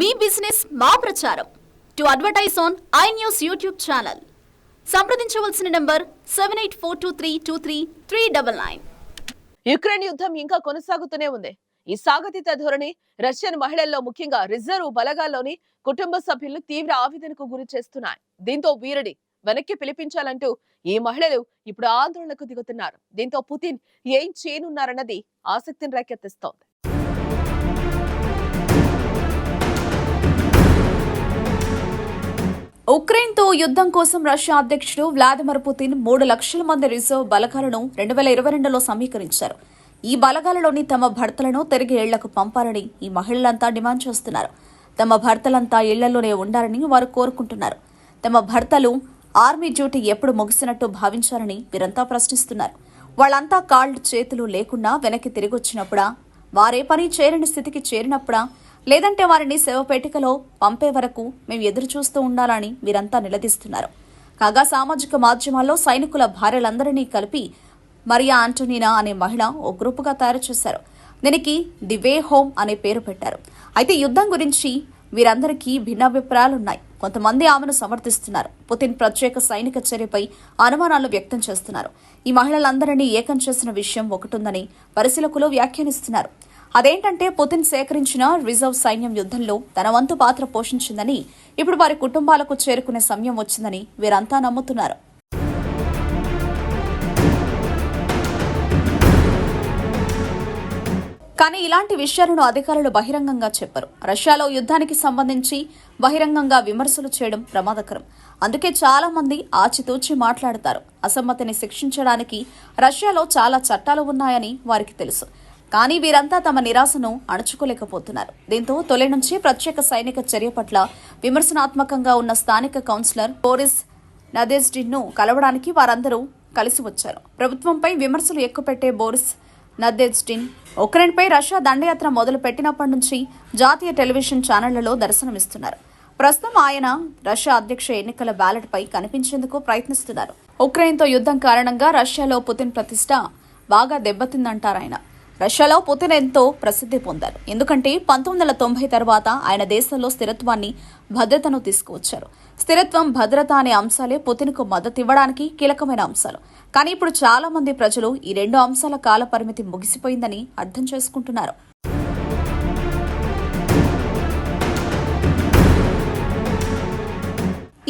మీ business మా ప్రచారం. To advertise on I news YouTube channel సంప్రదించవలసిన number seven eight four two three two three three double nine Ukraine యుద్ధం ఇంకా కొనసాగుతూనే ఉంది. ఈ సాగతీత ధోరణి రష్యన్ మహిళల్లో ముఖ్యంగా రిజర్వ్ బలగాల్లోని కుటుంబ సభ్యులు తీవ్ర ఆవేదనకు గురి చేస్తున్నాయి. దీంతో వీరుడి వెనక్కి పిలిపించాలంటూ ఈ మహిళలు ఇప్పుడు ఆందోళనకు దిగుతున్నారు. దీంతో పుతిన్ ఏం చేయనున్నారన్నది ఆసక్తిని రేకెత్తిస్తోంది. ఉక్రెయిన్తో యుద్ధం కోసం రష్యా అధ్యక్షుడు వ్లాదిమిర్ పుతిన్ మూడు లక్షల మంది రిజర్వ్ బలగాలను రెండు వేల ఇరవై రెండులో సమీకరించారు. ఈ బలగాలలోని తమ భర్తలను తిరిగి ఇళ్ళకు పంపాలని ఈ మహిళలంతా డిమాండ్ చేస్తున్నారు. తమ భర్తలంతా ఇళ్ళలోనే ఉండాలని వారు కోరుకుంటున్నారు. తమ భర్తలు ఆర్మీ డ్యూటీ ఎప్పుడు ముగిసినట్టు భావించారని వీరంతా ప్రశ్నిస్తున్నారు. వాళ్ళంతా కాళ్ళు చేతులు లేకుండా వెనక్కి తిరిగొచ్చినప్పుడా వారే పని చేరని స్థితికి చేరినప్పుడా లేదంటే వారిని శవపేటికలో పంపే వరకు మేము ఎదురు చూస్తూ ఉండాలని వీరంతా నిలదీస్తున్నారు. కాగా సామాజిక మాధ్యమాల్లో సైనికుల భార్యలందరినీ కలిపి మరియా ఆంటోనినా అనే మహిళ ఓ గ్రూపుగా తయారు చేశారు దీనికి ది వే హోమ్ అనే పేరు పెట్టారు. అయితే యుద్ధం గురించి వీరందరికీ భిన్నాభిప్రాయాలున్నాయి. కొంతమంది ఆమెను సమర్థిస్తున్నారు. పుతిన్ ప్రత్యేక సైనిక చర్యపై అనుమానాలు వ్యక్తం చేస్తున్నారు. ఈ మహిళలందరినీ ఏకం చేసిన విషయం ఒకటుందని పరిశీలకులు వ్యాఖ్యానిస్తున్నారు. అదేంటంటే పుతిన్ సేకరించిన రిజర్వ్ సైన్యం యుద్ధంలో తన వంతు పాత్ర పోషించిందని ఇప్పుడు వారి కుటుంబాలకు చేరుకునే సమయం వచ్చిందని వీరంతా నమ్ముతున్నారు. కానీ ఇలాంటి విషయాలను అధికారులు బహిరంగంగా చెప్పరు. రష్యాలో యుద్ధానికి సంబంధించి బహిరంగంగా విమర్శలు చేయడం ప్రమాదకరం. అందుకే చాలా మంది ఆచితూచి మాట్లాడతారు. అసమ్మతిని శిక్షించడానికి రష్యాలో చాలా చట్టాలు ఉన్నాయని వారికి తెలుసు. కానీ వీరంతా తమ నిరాశను అణుచుకోలేకపోతున్నారు. దీంతో తొలి నుంచి ప్రత్యేక సైనిక చర్య పట్ల విమర్శనాత్మకంగా ఉన్న స్థానిక కౌన్సిలర్ బోరిస్ నదేజ్డిన్ను కలవడానికి వారందరూ కలిసి వచ్చారు. ప్రభుత్వంపై విమర్శలు ఎక్కుపెట్టే బోరిస్ నదేజ్డిన్ ఉక్రెయిన్పై రష్యా దండయాత్ర మొదలు పెట్టినప్పటి నుంచి జాతీయ టెలివిజన్ ఛానళ్ళలో దర్శనమిస్తున్నారు. ప్రస్తుతం ఆయన రష్యా అధ్యక్ష ఎన్నికల బ్యాలెట్పై కనిపించేందుకు ప్రయత్నిస్తున్నారు. ఉక్రెయిన్తో యుద్ధం కారణంగా రష్యాలో పుతిన్ ప్రతిష్ట బాగా దెబ్బతిందంటారాయన రష్యాలో పుతిన్ ఎంతో ప్రసిద్ధి పొందారు. ఎందుకంటే పంతొమ్మిది వందల తొంభై తర్వాత ఆయన దేశంలో స్థిరత్వాన్ని భద్రతను తీసుకువచ్చారు. స్థిరత్వం భద్రత అనే అంశాలే పుతిన్కు మద్దతు ఇవ్వడానికి కీలకమైన అంశాలు. కానీ ఇప్పుడు చాలా మంది ప్రజలు ఈ రెండు అంశాల కాల పరిమితి ముగిసిపోయిందని అర్థం చేసుకుంటున్నారు.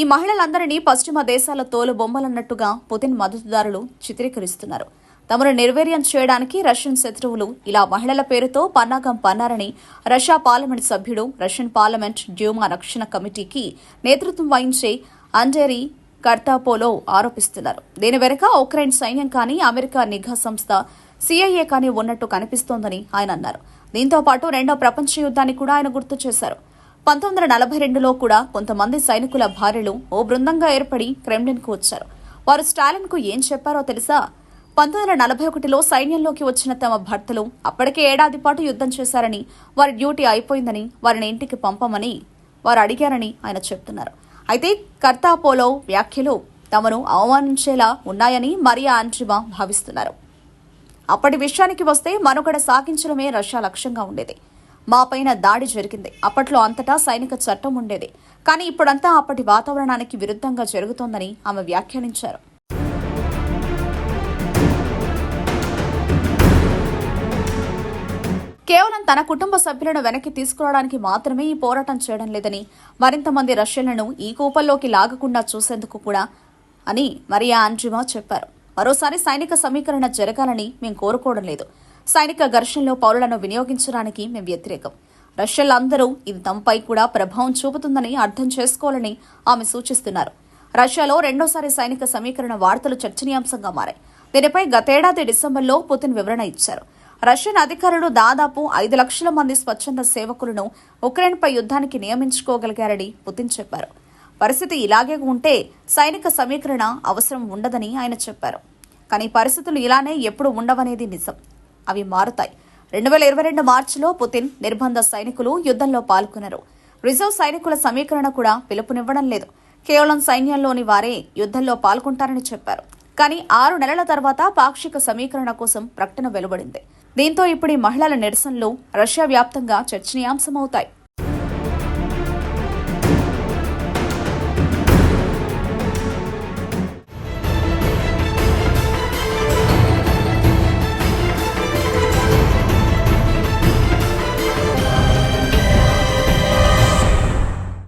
ఈ మహిళలందరినీ పశ్చిమ దేశాల తోలు బొమ్మలన్నట్టుగా పుతిన్ మద్దతుదారులు చిత్రీకరిస్తున్నారు. తమను నిర్వీర్యం చేయడానికి రష్యన్ శత్రువులు ఇలా మహిళల పేరుతో పన్నాగం పన్నారని రష్యా పార్లమెంట్ సభ్యుడు రష్యన్ పార్లమెంట్ డ్యూమా రక్షణ కమిటీకి నేతృత్వం వహించే అంజేరీ కర్తాపోలో ఆరోపిస్తున్నారు. దీని వెనుక ఉక్రెయిన్ సైన్యం కానీ అమెరికా నిఘా సంస్థ సిఐఏ కానీ ఉన్నట్టు కనిపిస్తోందని ఆయన అన్నారు. దీంతో పాటు రెండో ప్రపంచ యుద్ధాన్ని కూడా ఆయన గుర్తు చేశారు. పంతొమ్మిది వందల నలభై రెండులో కూడా కొంతమంది సైనికుల భార్యలు ఓ బృందంగా ఏర్పడి క్రెమ్లిన్కు వచ్చారు. వారు స్టాలిన్కు ఏం చెప్పారో తెలుసా? పంతొమ్మిది వందల నలభై ఒకటిలో సైన్యంలోకి వచ్చిన తమ భర్తలు అప్పటికే ఏడాది పాటు యుద్ధం చేశారని వారి డ్యూటీ అయిపోయిందని వారిని ఇంటికి పంపమని వారు అడిగారని ఆయన చెప్తున్నారు. అయితే కర్తాపోలో వ్యాఖ్యలు తమను అవమానించేలా ఉన్నాయని మరియా ఆంట్రిమా భావిస్తున్నారు. అప్పటి విషయానికి వస్తే మనుగడ సాగించడమే రష్యా లక్ష్యంగా ఉండేది. మాపైన దాడి జరిగింది. అప్పట్లో అంతటా సైనిక చట్టం ఉండేది. కానీ ఇప్పుడంతా అప్పటి వాతావరణానికి విరుద్ధంగా జరుగుతోందని ఆమె వ్యాఖ్యానించారు. కేవలం తన కుటుంబ సభ్యులను వెనక్కి తీసుకురావడానికి మాత్రమే ఈ పోరాటం చేయడం లేదని మరింత మంది రష్యన్లను ఈ కూపంలోకి లాగకుండా చూసేందుకు కూడా అని మరియా ఆండ్రిమా చెప్పారు. మరోసారి సైనిక సమీకరణ జరగాలని మేము కోరుకోవడం లేదు. సైనిక ఘర్షణలో పౌరులను వినియోగించడానికి మేము వ్యతిరేకం. రష్యలందరూ ఇది తమపై కూడా ప్రభావం చూపుతుందని అర్థం చేసుకోవాలని ఆమె సూచిస్తున్నారు. రష్యాలో రెండోసారి సైనిక సమీకరణ వార్తలు చర్చనీయాంశంగా మారాయి. దీనిపై గతేడాది డిసెంబర్లో పుతిన్ వివరణ ఇచ్చారు. రష్యన్ అధికారులు దాదాపు ఐదు లక్షల మంది స్వచ్ఛంద సేవకులను ఉక్రెయిన్పై యుద్ధానికి నియమించుకోగలిగారని పుతిన్ చెప్పారు. పరిస్థితి ఇలాగే ఉంటే సైనిక సమీకరణ అవసరం ఉండదని ఆయన చెప్పారు. కానీ పరిస్థితులు ఇలానే ఎప్పుడు ఉండవనేది నిజం. అవి మారుతాయి. రెండు వేల ఇరవై రెండు మార్చిలో పుతిన్ నిర్బంధ సైనికులు యుద్ధంలో పాల్గొన్నారు రిజర్వ్ సైనికుల సమీకరణ కూడా పిలుపునివ్వడం లేదు. కేవలం సైన్యంలోని వారే యుద్ధంలో పాల్గొంటారని చెప్పారు. కానీ ఆరు నెలల తర్వాత పాక్షిక సమీకరణ కోసం ప్రకటన వెలువడింది. దీంతో ఇప్పుడు ఈ మహిళల నిరసనలు రష్యా వ్యాప్తంగా చర్చనీయాంశమవుతాయి.